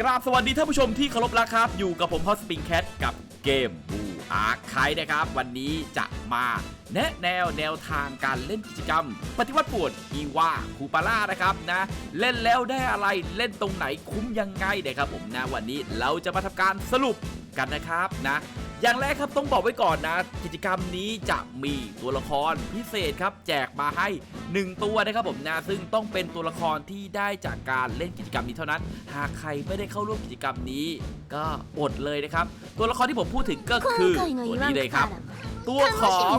กราบสวัสดีท่านผู้ชมที่เคารพรักครับ อยู่กับผมฮอสปริงแคทกับเกมบูอาร์คายนะครับ วันนี้จะมาแนะแนวแนวทางการเล่นกิจกรรม ปฏิวัติปวดอีว่าคูปาร่านะครับนะ เล่นแล้วได้อะไรเล่นตรงไหนคุ้มยังไงนะครับผมนะวันนี้เราจะมาทำการสรุปกันนะครับนะ อย่างแรกครับต้องบอกไว้ก่อนนะ กิจกรรมนี้จะมีตัวละครพิเศษครับแจกมาให้ 1 ตัวนะครับผมนะซึ่งต้องเป็นตัวละครที่ได้จากการเล่นกิจกรรมนี้เท่านั้น หากใครไม่ได้เข้าร่วมกิจกรรมนี้ ก็อดเลยนะครับ ตัวละครที่ผมพูดถึงก็คือตัวนี้เลยครับตัวของ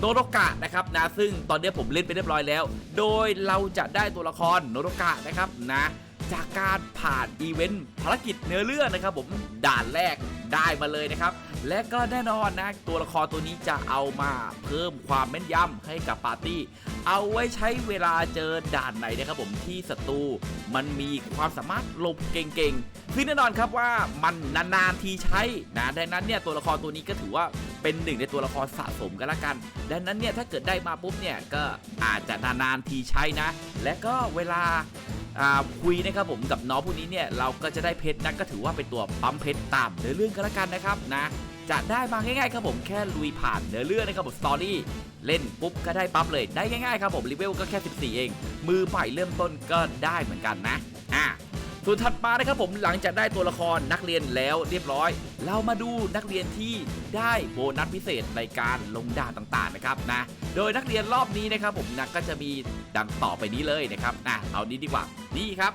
โนโรกะนะครับนะซึ่งตอนนี้ผมเล่นไปเรียบร้อยแล้ว โดยเราจะได้ตัวละครโนโรกะนะครับนะ จากการผ่านอีเวนต์ภารกิจเนื้อเรื่องนะครับผมด่านแรกได้มาเลยนะครับ และก็แน่นอนนะ ตัวละครตัวนี้จะเอามาเพิ่มความแม่นยำให้กับปาร์ตี้ เอาไว้ใช้เวลาเจอด่านไหนนะครับผมที่ศัตรูมันมีความสามารถหลบเก่งๆซึ่งแน่นอนครับว่ามันนานๆทีใช้นะดังนั้นเนี่ยตัวละครตัวนี้ก็ถือว่าเป็นหนึ่งในตัวละครสะสมกันละกัน ดังนั้นเนี่ยถ้าเกิดได้มาปุ๊บเนี่ยก็อาจจะนานๆทีใช้นะ และก็เวลาอ่า คุยนะครับผมกับน้องพวกนี้เนี่ยเราก็จะได้เพชรนะก็ถือว่าเป็นตัวปั๊มเพชรตามเนื้อเรื่องกันละกันนะครับนะจะได้มาง่ายๆครับผมแค่ลุยผ่านเนื้อเรื่องนะครับผมสตอรี่เล่นปุ๊บก็ได้ปั๊บเลยได้ง่ายๆครับผมรีเวลก็แค่ 14 เอง มือใหม่เริ่มต้นก็ได้เหมือนกันนะอะ ส่วนถัดมานะครับผมหลังจากได้ตัวละครนักเรียนแล้วเรียบร้อย เรามาดูนักเรียนที่ได้โบนัสพิเศษในการลงด่าต่างๆนะครับนะโดยนักเรียนรอบนี้นะครับผมนะก็จะมีดังต่อไปนี้เลยนะครับนะเอานี้ดีกว่านี่ครับ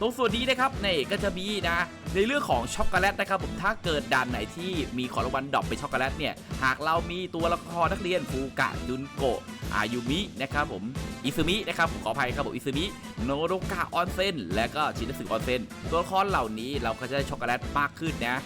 ตรงส่วนนี้นะครับนี่ก็จะมีนะ ในเรื่องของช็อกโกแลตนะครับผมถ้าเกิดด่านไหนที่มีของรางวัลดรอปเป็นช็อกโกแลตเนี่ยหากเรามีตัวละครนักเรียนฟูกะจุนโกะอายุมินะครับผมอิซึมินะครับผมขออภัยครับผมอิซึมิโนโรกะออนเซนและก็ชินสึออนเซนตัวละครเหล่านี้เราก็จะได้ช็อกโกแลตมากขึ้นนะ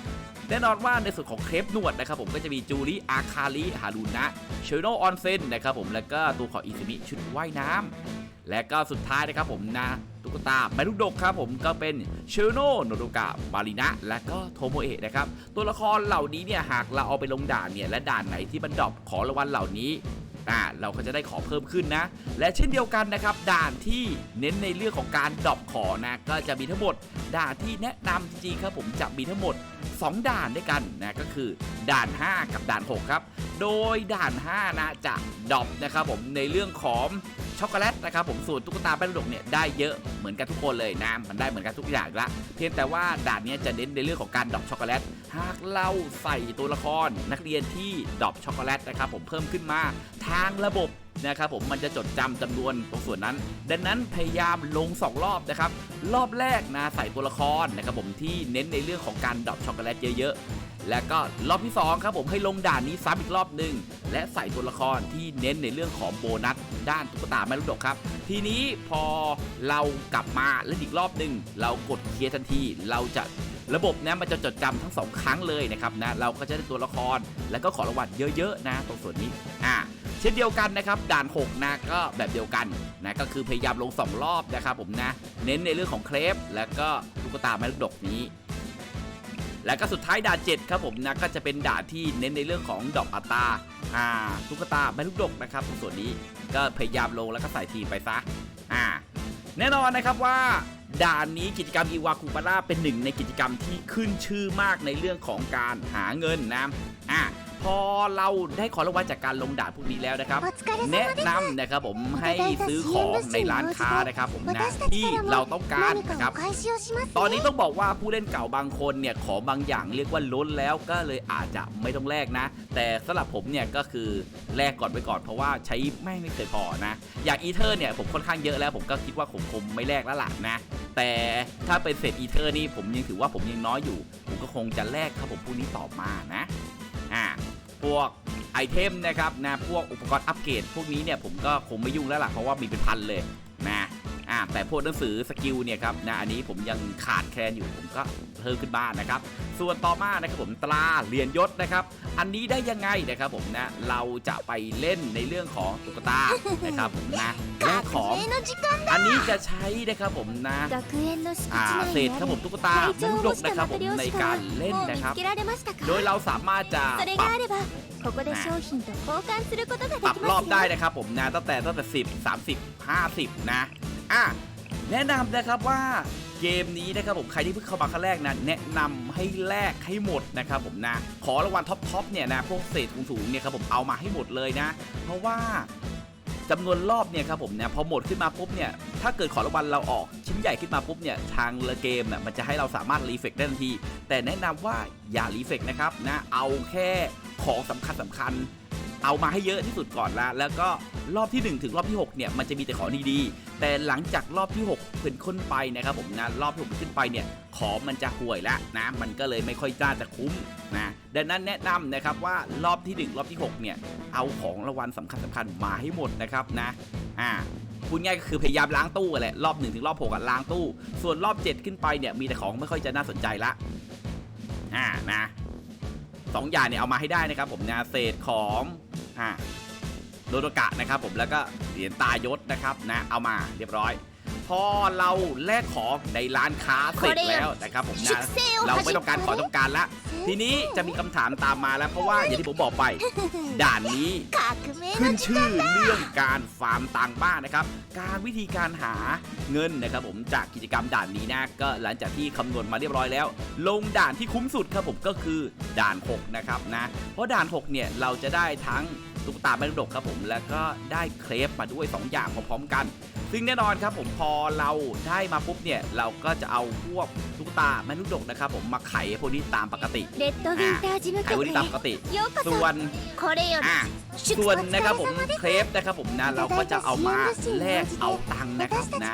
แน่นอนว่าในส่วนของเครปนวดนะครับผมก็จะมีจูริอาคาริฮารุนะเชโนออนเซนนะครับผมแล้วก็ตัวของอิซึมิชุดว่ายน้ำ และก็สุดท้ายนะครับผมนะตุ๊กตาไมลูกดกครับผมก็เป็นเชโนโนโดกะมารินะและก็โทโมเอะนะครับตัวละครเหล่านี้เนี่ยหากเราเอาไปลงด่านเนี่ยและด่านไหนที่มันดรอปของรางวัลเหล่านี้อ่าเราก็จะได้ขอเพิ่มขึ้นนะ และเช่นเดียวกันนะครับ ด่านที่เน้นในเรื่องของการดรอปของนะก็จะมีทั้งหมด ด่านที่แนะนำจริงครับผมจะมีทั้งหมด 2 ด่านด้วยกันนะก็คือด่าน 5 กับด่าน 6 ครับ โดยด่าน 5 นะจะดรอปนะครับผมในเรื่องของ ช็อกโกแลตนะครับผมส่วนตุ๊กตาแป้งดกเนี่ยได้เยอะเหมือนกันทุกคนเลยนะมันได้เหมือนกันทุกอย่างละ เพียงแต่ว่าด่านนี้จะเน้นในเรื่องของการดรอปช็อกโกแลตหากเราใส่ตัวละครนักเรียนที่ดรอปช็อกโกแลตนะครับผมเพิ่มขึ้นมาทางระบบนะครับผมมันจะจดจำจำนวนตรงส่วนนั้น ดังนั้นพยายามลง 2 รอบนะครับ รอบแรกนะใส่ตัวละครนะครับผมที่เน้นในเรื่องของการดรอปช็อกโกแลตเยอะ แล้วก็รอบที่ 2 ครับผมให้ลงด่านนี้ซ้ำอีกรอบหนึ่งและใส่ตัวละครที่เน้นในเรื่องของโบนัส ด้านตุ๊กตาแม่ลูกดกครับ ทีนี้พอเรากลับมาเล่นอีกรอบหนึ่งเรากดเคลียร์ทันทีเราจะระบบนะมันจะจดจำทั้งสองครั้งเลยนะครับนะเราก็จะได้ตัวละครแล้วก็ขอรางวัลเยอะๆนะตรงส่วนนี้อ่าเช่นเดียวกันนะครับด่าน6นะก็แบบเดียวกันนะก็คือพยายามลง 2 รอบนะครับผมนะเน้นในเรื่องของเครปแล้วก็ตุ๊กตาแม่ลูกดกนี้ และก็สุดท้ายด่าน7ครับผมนะก็จะเป็นด่านที่เน้นในเรื่องของดอกอัตราอ่าตุ๊กตาแม่ลูกดกนะครับส่วนนี้ก็พยายามลงแล้วก็ใส่ทีมไปซะอ่าแน่นอนนะครับว่าด่านนี้กิจกรรมอีวาคูปาร่าเป็นหนึ่งในกิจกรรมที่ขึ้นชื่อมากในเรื่องของการหาเงินนะอ่า พอเราได้ของรางวัลจากการลงดาบพวกนี้แล้วนะครับ แนะนำนะครับผมให้ซื้อของในร้านค้านะครับผมนะที่เราต้องการนะครับตอนนี้ต้องบอกว่าผู้เล่นเก่าบางคนเนี่ยของบางอย่างเรียกว่าล้นแล้วก็เลยอาจจะไม่ต้องแลกนะ แต่สำหรับผมเนี่ยก็คือแลกก่อนไปก่อนเพราะว่าใช้แม่งไม่เคยพอนะอย่างอีเทอร์เนี่ยผมค่อนข้างเยอะแล้ว ผมก็คิดว่าผมคงไม่แลกแล้วล่ะนะแต่ถ้าเป็นเศษอีเทอร์นี่ผมยังถือว่าผมยังน้อยอยู่ ผมก็คงจะแลกครับผมผู้นี้ต่อมานะ อ่า พวกไอเทมนะครับนะพวกอุปกรณ์อัปเกรดพวกนี้เนี่ยผมก็คงไม่ยุ่งแล้วล่ะเพราะว่ามีเป็นพันเลยาแต่พวกหนังสือสกิลเนี่ยครับนะอันนี้ผมยังขาดแคลนอยู่ผมก็เพิ่มขึ้นบ้างนนะครับ ส่วนต่อมานะครับผมตราเหรียญยศนะครับ อันนี้ได้ยังไงนะครับผมนะเราจะไปเล่นในเรื่องของตุ๊กตานะครับผมนะและของอันนี้จะใช้นะครับผมนะอ่าเศษครับผมตุ๊กตาลูกดกนะครับผมในการเล่นนะครับ โดยเราสามารถจะปรับปรับรอบได้นะครับผมนะตั้งแต่ตั้งแต่สิบสามสิบห้าสิบนะ อะแนะนำนะครับว่าเกมนี้นะครับผมใครที่เพิ่งเข้ามาครั้งแรกนะแนะนำให้แลกให้หมดนะครับผมนะขอรางวัลท็อปทอปเนี่ยนะพวกเศษสูงๆเนี่ยครับผมเอามาให้หมดเลยนะ เพราะว่าจำนวนรอบเนี่ยครับผมเนี่ยพอหมดขึ้นมาปุ๊บเนี่ยถ้าเกิดขอรางวัลเราออกชิ้นใหญ่ขึ้นมาปุ๊บเนี่ยทางเกมน่ะมันจะให้เราสามารถรีเฟกได้ทันที แต่แนะนำว่าอย่ารีเฟกนะครับนะเอาแค่ของสำคัญสำคัญ เอามาให้เยอะที่สุดก่อนละแล้วก็รอบที่ 1 ถึงรอบที่ 6 เนี่ย มันจะมีแต่ของดีๆ แต่หลังจากรอบที่6เป็นขึ้นไปนะครับผมนะรอบที่6เป็นขึ้นไปเนี่ยของมันจะห่วยละนะมันก็เลยไม่ค่อยน่าจะคุ้มนะดังนั้นแนะนำนะครับว่ารอบที่ 1 รอบที่ 6 เนี่ย เอาของรางวัลสำคัญสำคัญมาให้หมดนะครับนะอ่าพูดง่ายก็คือพยายามล้างตู้แหละรอบ1ถึงรอบ6อะล้างตู้ ส่วนรอบ 7 ขึ้นไปเนี่ยมีแต่ของไม่ค่อยจะน่าสนใจละอ่านะสองอย่างเนี่ยเอามาให้ได้นะครับผมนะเศษของ 5โดโดกะนะครับผมแล้วก็เหรียญตายศนะครับนะเอามาเรียบร้อย พอเราแลกของในร้านค้าเสร็จแล้วนะครับผมนะเราไม่ต้องการขอต้องการละทีนี้จะมีคำถามตามมาแล้วเพราะว่าอย่างที่ผมบอกไป ด่านนี้ขึ้นชื่อเรื่องการฟาร์มต่างบ้านนะครับ การวิธีการหาเงินนะครับ ผมจากกิจกรรมด่านนี้นะก็หลังจากที่คำนวณมาเรียบร้อยแล้ว ลงด่านที่คุ้มสุดครับผมก็คือด่าน 6 นะครับนะเพราะด่าน 6 เนี่ยเราจะได้ทั้ง ตุ๊กตาแม่ลูกดกครับผมแล้วก็ได้เครปมาด้วย 2 อย่างพร้อมๆกัน ซึ่งแน่นอนครับผมพอเราได้มาปุ๊บเนี่ยเราก็จะเอาพวกตุ๊กตาแม่ลูกดกนะครับผมมาไขพวกนี้ตามปกติไขพวกนี้ตามปกติส่วน ส่วนนะครับผมเครปนะครับผมนะเราก็จะเอามาแลกเอาตังค์นะครับนะ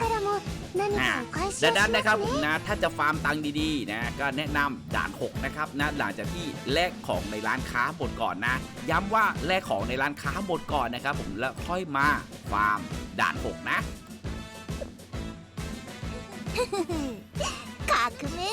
ดังนั้นนะครับผมนะถ้าจะฟาร์มตังค์ดีๆนะก็แนะนำด่าน6นะครับนะหลังจากที่แลกของในร้านค้าหมดก่อนนะ ย้ำว่าแลกของในร้านค้าหมดก่อนนะครับผมแล้วค่อยมาฟาร์มด่าน 6 นะ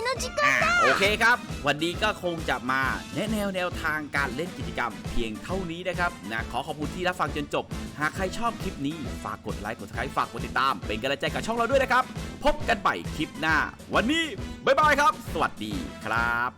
の時間だโอเคครับ วันนี้ก็คงจะมาแนะแนวแนวทางการเล่นกิจกรรม เพียงเท่านี้นะครับนะขอขอบคุณที่รับฟังจนจบ หากใครชอบคลิปนี้ฝากกดไลค์กดซัสไค์ฝากกดติดตาม เป็นกำลังใจกับช่องเราด้วยนะครับ พบกันใหม่คลิปหน้า วันนี้บ๊ายบายครับ สวัสดีครับ